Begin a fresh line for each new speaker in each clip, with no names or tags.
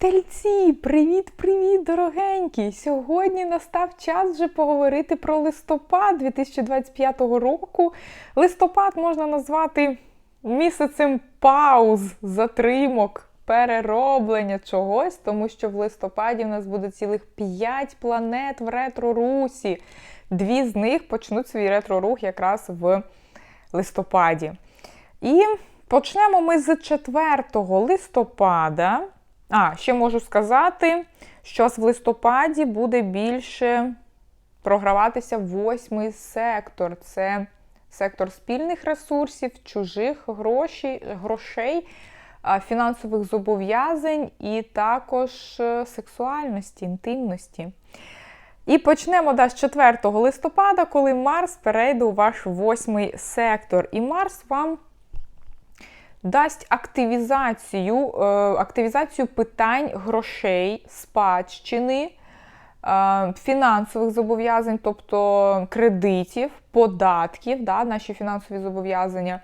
Тельці, привіт-привіт, дорогенькі! Сьогодні настав час вже поговорити про листопад 2025 року. Листопад можна назвати місяцем пауз, затримок, перероблення чогось, тому що в листопаді в нас буде цілих 5 планет в ретро-русі. Дві з них почнуть свій ретро-рух якраз в листопаді. І почнемо ми з 4 листопада. А, ще можу сказати, що в листопаді буде більше програватися восьмий сектор. Це сектор спільних ресурсів, чужих грошей, грошей, фінансових зобов'язань і також е, сексуальності, інтимності. І почнемо да, з 4 листопада, коли Марс перейде у ваш восьмий сектор. І Марс вам дасть активізацію, е, активізацію питань грошей, спадщини, е, фінансових зобов'язань, тобто кредитів, податків, да, наші фінансові зобов'язання,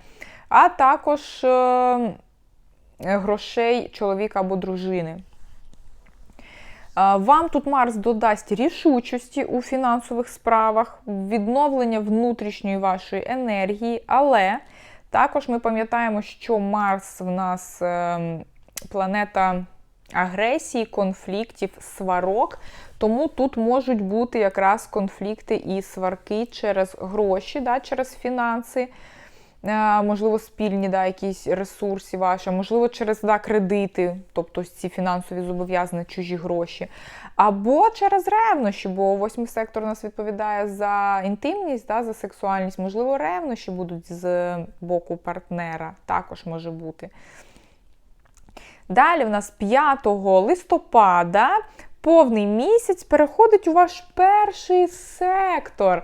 а також е, грошей чоловіка або дружини. Вам тут Марс додасть рішучості у фінансових справах, відновлення внутрішньої вашої енергії, але також ми пам'ятаємо, що Марс в нас ем, планета агресії, конфліктів, сварок. Тому тут можуть бути якраз конфлікти і сварки через гроші, да, через фінанси. Е, можливо, спільні да, якісь ресурси ваші, можливо, через да, кредити, тобто ці фінансові зобов'язання, чужі гроші. Або через ревнощі, бо восьмий сектор у нас відповідає за інтимність, да, за сексуальність. Можливо, ревнощі будуть з боку партнера, також може бути. Далі в нас 5 листопада повний місяць переходить у ваш перший сектор.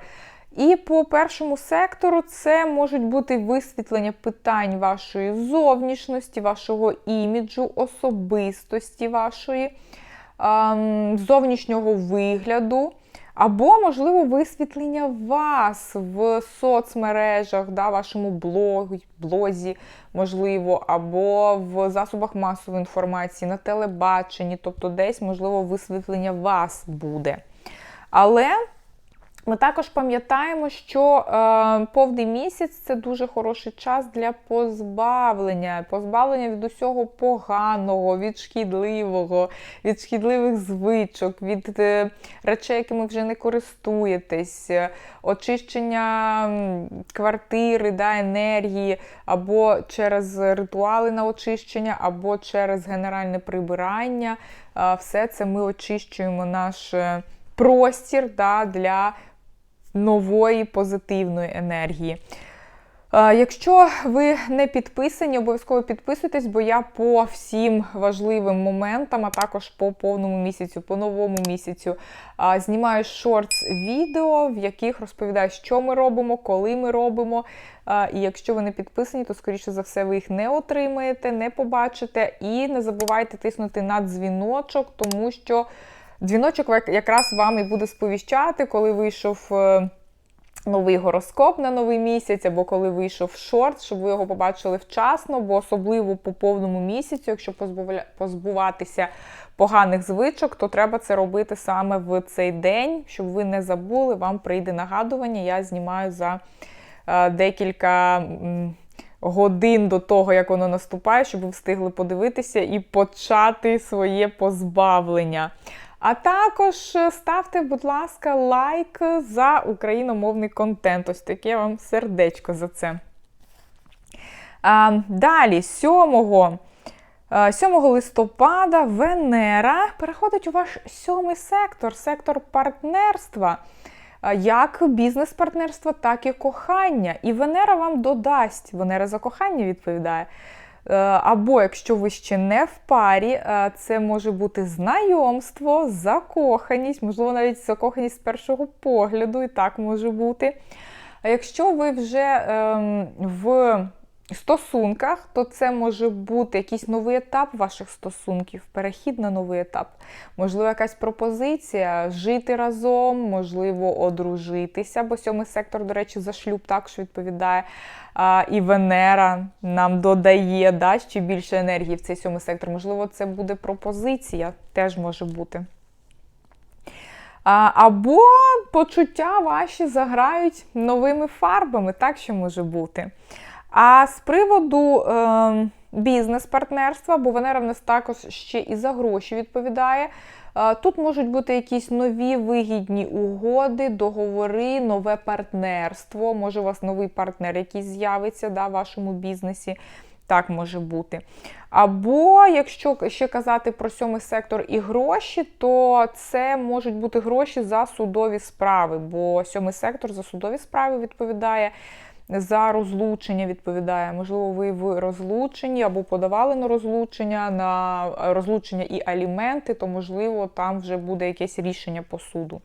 І по першому сектору це можуть бути висвітлення питань вашої зовнішності, вашого іміджу, особистості вашої, зовнішнього вигляду. Або, можливо, висвітлення вас в соцмережах, да, вашому блозі, блозі, можливо, або в засобах масової інформації, на телебаченні, тобто десь, можливо, висвітлення вас буде. Але ми також пам'ятаємо, що е, повний місяць це дуже хороший час для позбавлення, позбавлення від усього поганого, від шкідливого, від шкідливих звичок, від е, речей, якими вже не користуєтесь, очищення квартири, да, енергії, або через ритуали на очищення, або через генеральне прибирання. Е, все це ми очищуємо наш е, простір да, для нової позитивної енергії. Якщо ви не підписані, обов'язково підписуйтесь, бо я по всім важливим моментам, а також по повному місяцю, по новому місяцю, знімаю шортс відео, в яких розповідаю, що ми робимо, коли ми робимо. І якщо ви не підписані, то, скоріше за все, ви їх не отримаєте, не побачите. І не забувайте тиснути на дзвіночок, тому що. Дзвіночок якраз вам і буде сповіщати, коли вийшов е, новий гороскоп на новий місяць, або коли вийшов шорт, щоб ви його побачили вчасно, бо особливо по повному місяцю, якщо позбуватися поганих звичок, то треба це робити саме в цей день, щоб ви не забули, вам прийде нагадування. Я знімаю за е, декілька. Годин до того, як воно наступає, щоб ви встигли подивитися і почати своє позбавлення. А також е, ставте, будь ласка, лайк за україномовний контент. Ось таке вам сердечко за це. А, Далі, 7 7 листопада Венера переходить у ваш сьомий сектор, сектор партнерства. Як бізнес-партнерства, так і кохання. І Венера вам додасть, Венера за кохання відповідає. Е, або якщо ви ще не в парі, е, це може бути знайомство, закоханість, можливо, навіть закоханість з першого погляду, і так може бути. А якщо ви вже ем, в стосунках, то це може бути якийсь новий етап ваших стосунків, перехід на новий етап. Можливо, якась пропозиція жити разом, можливо, одружитися, бо сьомий сектор, до речі, за шлюб також відповідає. А, І Венера нам додає да, ще більше енергії в цей сьомий сектор. Можливо, це буде пропозиція, теж може бути. Або почуття ваші заграють новими фарбами, так що може бути. А з приводу е, бізнес-партнерства, бо Венера в нас також ще і за гроші відповідає. Е, тут можуть бути якісь нові вигідні угоди, договори, нове партнерство. Може, у вас новий партнер, який з'явиться да, в вашому бізнесі. Так може бути. Або, якщо ще казати про сьомий сектор і гроші, то це можуть бути гроші за судові справи, бо сьомий сектор за судові справи відповідає за розлучення відповідає. Можливо, ви в розлученні або подавали на розлучення, на розлучення і аліменти, то, можливо, там вже буде якесь рішення по суду.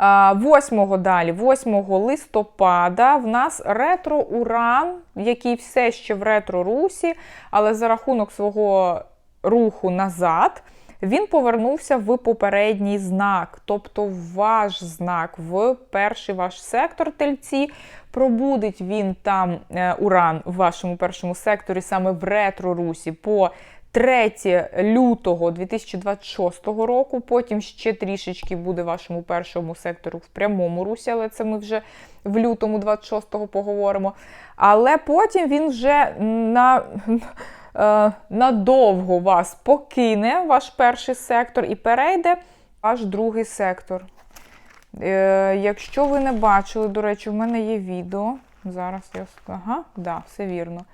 8 далі, 8 листопада, в нас ретро-уран, який все ще в ретро-русі, але за рахунок свого руху назад він повернувся в попередній знак, тобто в ваш знак, в перший ваш сектор тельці. Пробудить він там е, уран в вашому першому секторі, саме в ретро-русі, по 3 лютого 2026 року. Потім ще трішечки буде вашому першому сектору в прямому русі, але це ми вже в лютому 26-го поговоримо. Але потім він вже на надовго вас покине ваш перший сектор і перейде ваш другий сектор. Е, якщо ви не бачили, до речі, в мене є відео. Зараз я. Ага, да, все вірно.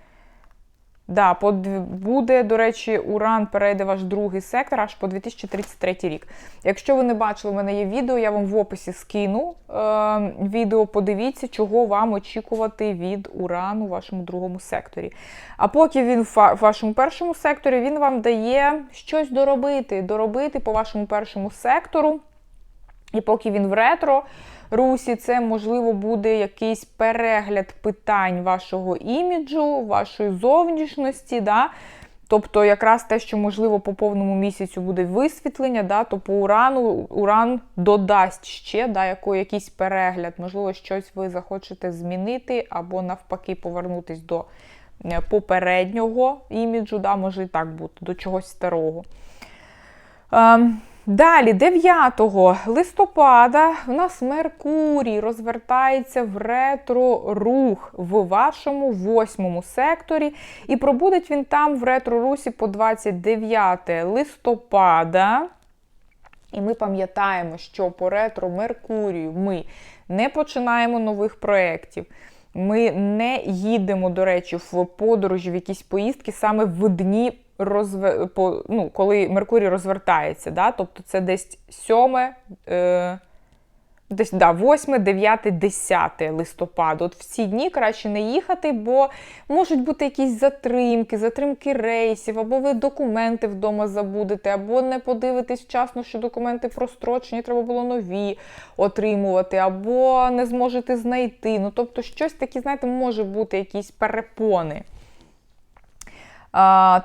Да, буде, до речі, Уран перейде ваш другий сектор аж по 2033 рік. Якщо ви не бачили, у мене є відео, я вам в описі скину е, відео, подивіться, чого вам очікувати від Урану у вашому другому секторі. А поки він в вашому першому секторі, він вам дає щось доробити, доробити по вашому першому сектору. І поки він в ретро русі, це, можливо, буде якийсь перегляд питань вашого іміджу, вашої зовнішності. Да? Тобто, якраз те, що, можливо, по повному місяцю буде висвітлення, да, то по урану уран додасть ще да, яко, якийсь перегляд, можливо, щось ви захочете змінити, або навпаки повернутись до е, попереднього іміджу, да, може і так бути, до чогось старого. Ем, Далі, 9 листопада, у нас Меркурій розвертається в ретро-рух в вашому восьмому секторі. І пробудеть він там в ретро-русі по 29 листопада. І ми пам'ятаємо, що по ретро Меркурію ми не починаємо нових проєктів. Ми не їдемо, до речі, в подорожі в якісь поїздки саме в дні розве... по, ну, коли Меркурій розвертається. Да? Тобто це десь 7, е... десь да, 8, 9, 10 листопада. От в ці дні краще не їхати, бо можуть бути якісь затримки, затримки рейсів, або ви документи вдома забудете, або не подивитесь вчасно, що документи прострочені, треба було нові отримувати, або не зможете знайти. Ну, тобто, щось таке, знаєте, може бути якісь перепони.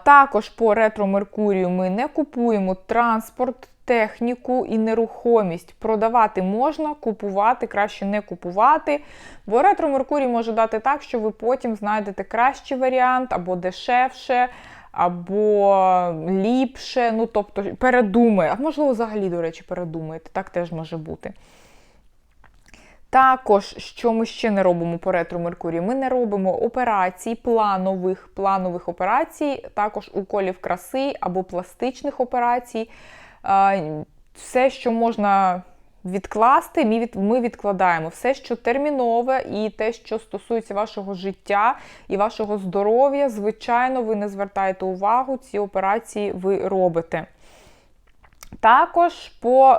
Також по ретро Меркурію ми не купуємо транспорт, техніку і нерухомість. Продавати можна, купувати краще не купувати. Бо ретро Меркурій може дати так, що ви потім знайдете кращий варіант або дешевше. Або ліпше, ну тобто передумає, а можливо, взагалі, до речі, передумаєте, так теж може бути. Також, що ми ще не робимо по ретро Меркурію, ми не робимо операцій, планових планових операцій, також уколів краси або пластичних операцій. Все, що можна відкласти, ми відкладаємо. Все, що термінове, і те, що стосується вашого життя і вашого здоров'я, звичайно, ви не звертаєте увагу, ці операції ви робите. Також по е,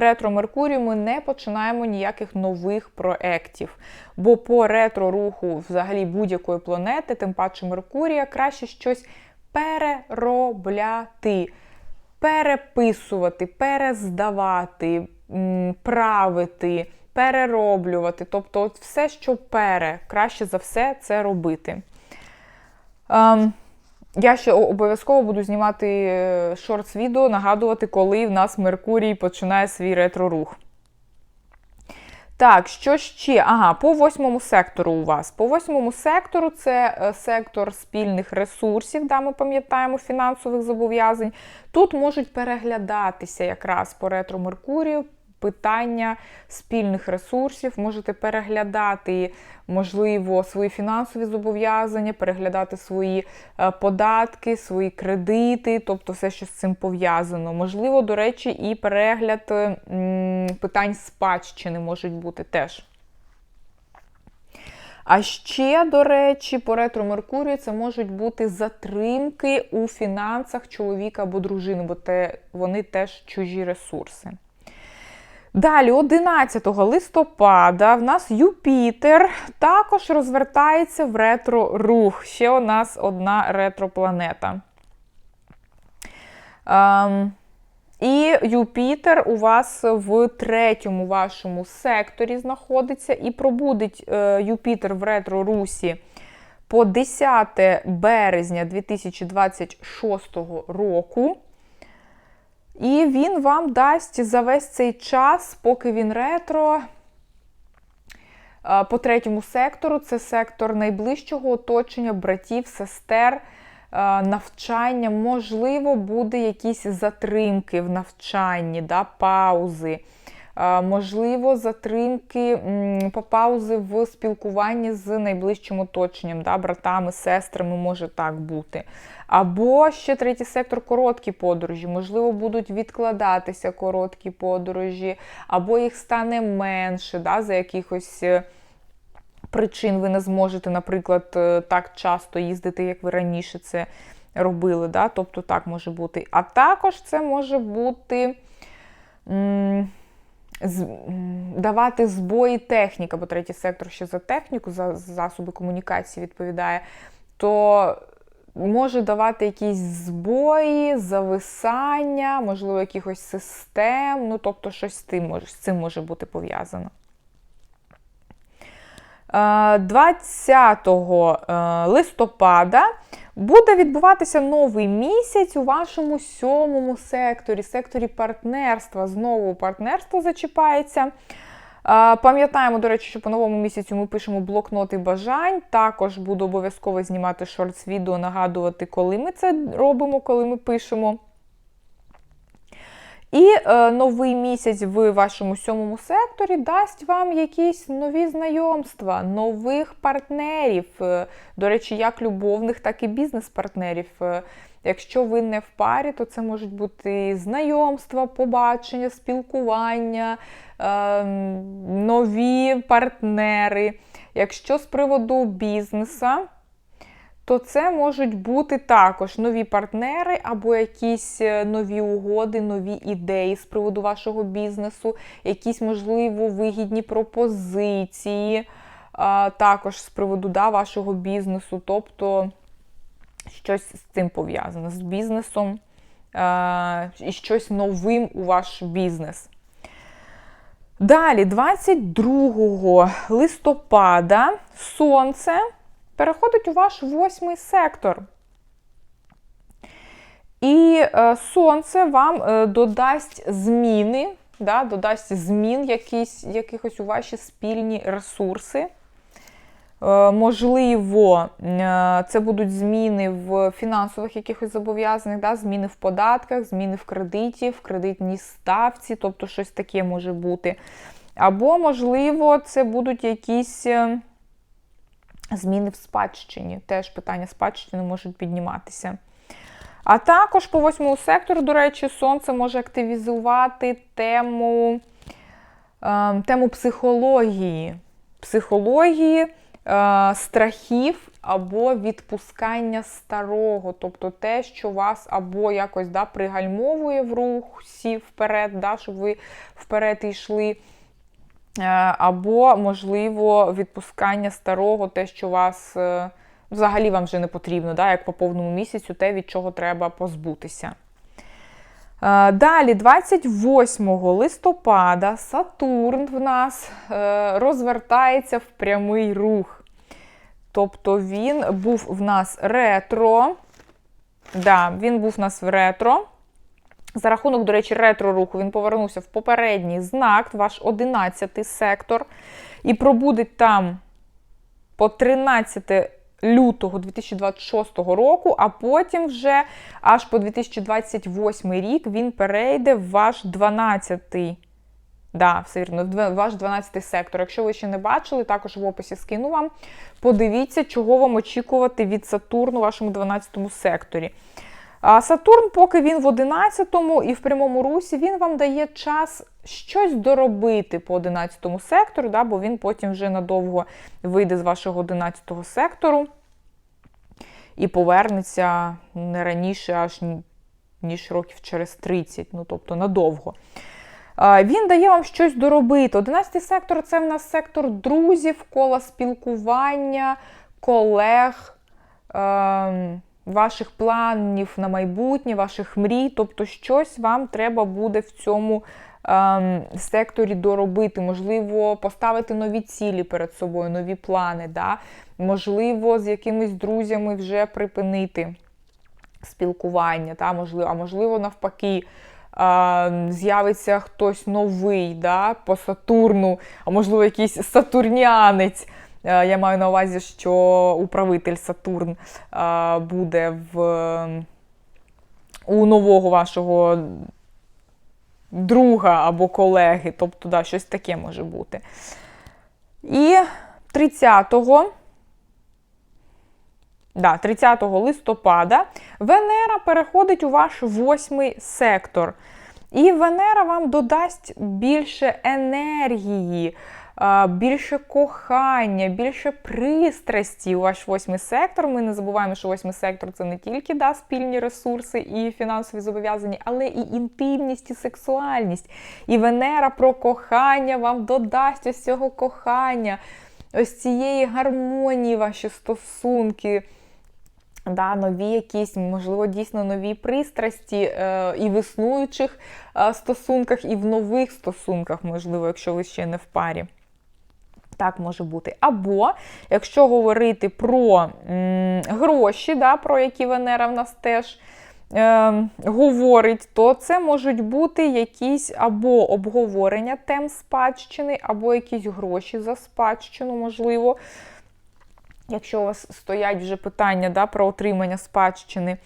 ретро Меркурію ми не починаємо ніяких нових проєктів. Бо по ретро-руху взагалі будь-якої планети, тим паче Меркурія, краще щось переробляти, переписувати, перездавати, правити. перероблювати. Тобто, от все, що пере, краще за все це робити. Ем, я ще обов'язково буду знімати шортс відео, нагадувати, коли в нас Меркурій починає свій ретро-рух. Так, що ще? Ага, по восьмому сектору у вас. По восьмому сектору це е, сектор спільних ресурсів, да, ми пам'ятаємо фінансових зобов'язань. Тут можуть переглядатися якраз по ретро Меркурію питання спільних ресурсів, можете переглядати, можливо, свої фінансові зобов'язання, переглядати свої е, податки, свої кредити, тобто все, що з цим пов'язано. Можливо, до речі, і перегляд питань спадщини можуть бути теж. А ще, до речі, по ретро Меркурію це можуть бути затримки у фінансах чоловіка або дружини, бо те, вони теж чужі ресурси. Далі, 11 листопада, в нас Юпітер також розвертається в ретро-рух. Ще у нас одна ретропланета. Ем, і Юпітер у вас в третьому вашому секторі знаходиться, і пробудить е, Юпітер в ретро-русі по 10 березня 2026 року. І він вам дасть за весь цей час, поки він ретро. По третьому сектору це сектор найближчого оточення, братів, сестер, навчання. Можливо, буде якісь затримки в навчанні, да, паузи. Можливо, затримки по паузи в спілкуванні з найближчим оточенням, да, братами, сестрами може так бути. Або ще третій сектор короткі подорожі. Можливо, будуть відкладатися короткі подорожі, або їх стане менше, да, за якихось е, причин ви не зможете, наприклад, е, так часто їздити, як ви раніше це робили. Да? Тобто так може бути. А також це може бути. М Давати збої техніка, бо третій сектор ще за техніку, за засоби комунікації відповідає, то може давати якісь збої, зависання, можливо, якихось систем, ну, тобто, щось з цим може, бути пов'язано. 20 е, е, листопада буде відбуватися новий місяць у вашому сьомому секторі, секторі партнерства. Знову партнерство зачіпається. Пам'ятаємо, до речі, що по новому місяцю ми пишемо блокноти бажань. Також буду обов'язково знімати шортс-відео, нагадувати, коли ми це робимо, коли ми пишемо. І е, новий місяць в вашому сьомому секторі дасть вам якісь нові знайомства, нових партнерів. Е, до речі, як любовних, так і бізнес-партнерів. Е, якщо ви не в парі, то це можуть бути знайомства, побачення, спілкування, е, нові партнери. Якщо з приводу бізнесу, то це можуть бути також нові партнери або якісь е, нові угоди, нові ідеї з приводу вашого бізнесу, якісь, можливо, вигідні пропозиції, також з приводу да, вашого бізнесу, тобто щось з цим пов'язане з бізнесом і щось новим у ваш бізнес. Далі, 22 листопада, сонце переходить у ваш восьмий сектор. І е, сонце вам е, додасть зміни, да, додасть змін якісь, якихось у ваші спільні ресурси. Е, можливо, це будуть зміни в фінансових якихось зобов'язаних, да, зміни в податках, зміни в кредиті, в кредитній ставці, тобто щось таке може бути. Або, можливо, це будуть якісь. Зміни в спадщині. Теж питання спадщини можуть підніматися. А також по восьмому сектору, до речі, сонце може активізувати тему е, тему психології, психології, е, страхів або відпускання старого. Тобто те, що вас або якось да, пригальмовує в рухсі вперед, да, щоб ви вперед йшли. Е, або, можливо, відпускання старого, те, що вас е, взагалі вам вже не потрібно, да, як по повному місяцю, те, від чого треба позбутися. Е, Далі, 28 листопада, Сатурн в нас розвертається в прямий рух. Тобто він був в нас ретро. Да, він був в нас в ретро. За рахунок, до речі, ретро-руху він повернувся в попередній знак, ваш 11 сектор, і пробудить там по 13 лютого 2026 року, а потім вже аж по 2028 рік він перейде в ваш 12-й. Да, все вірно, ваш 12-й сектор. Якщо ви ще не бачили, також в описі скину вам. Подивіться, чого вам очікувати від Сатурну у вашому 12 секторі. А Сатурн, поки він в 11-му і в прямому русі, він вам дає час щось доробити по 11 сектору, да, бо він потім вже надовго вийде з вашого 11-го сектору і повернеться не раніше, аж ніж років через 30, ну тобто надовго. Він дає вам щось доробити. 11 сектор це в нас сектор друзів, кола спілкування, колег, ем, ваших планів на майбутнє, ваших мрій. Тобто, щось вам треба буде в цьому ем, секторі доробити. Можливо, поставити нові цілі перед собою, нові плани. Да? Можливо, з якимись друзями вже припинити спілкування, та, можливо, а можливо, навпаки. З'явиться хтось новий да, по Сатурну, а можливо, якийсь сатурнянець. Е, Я маю на увазі, що управитель Сатурн буде в, у нового вашого друга або колеги. Тобто, да, щось таке може бути. І 30-го. Да, 30 листопада Венера переходить у ваш восьмий сектор. І Венера вам додасть більше енергії, більше кохання, більше пристрасті у ваш восьмий сектор. Ми не забуваємо, що восьмий сектор це не тільки да, спільні ресурси і фінансові зобов'язання, але і інтимність, і сексуальність. І Венера про кохання вам додасть ось цього кохання, ось цієї гармонії ваші стосунки. Да, нові якісь, можливо, дійсно нові пристрасті е, і в існуючих е, стосунках, і в нових стосунках, можливо, якщо ви ще не в парі. Так може бути. Або, якщо говорити про м, гроші, да, про які Венера в нас теж е, говорить, то це можуть бути якісь або обговорення тем спадщини, або якісь гроші за спадщину, можливо. Якщо у вас стоять вже питання да, про отримання спадщини.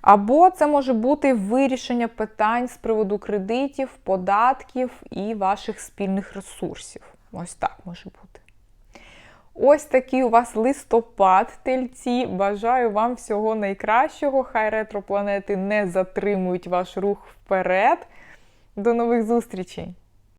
Або це може бути вирішення питань з приводу кредитів, податків і ваших спільних ресурсів. Ось так може бути. Ось такий у вас листопад, тельці. Бажаю вам всього найкращого. Хай ретропланети не затримують ваш рух вперед. До нових зустрічей!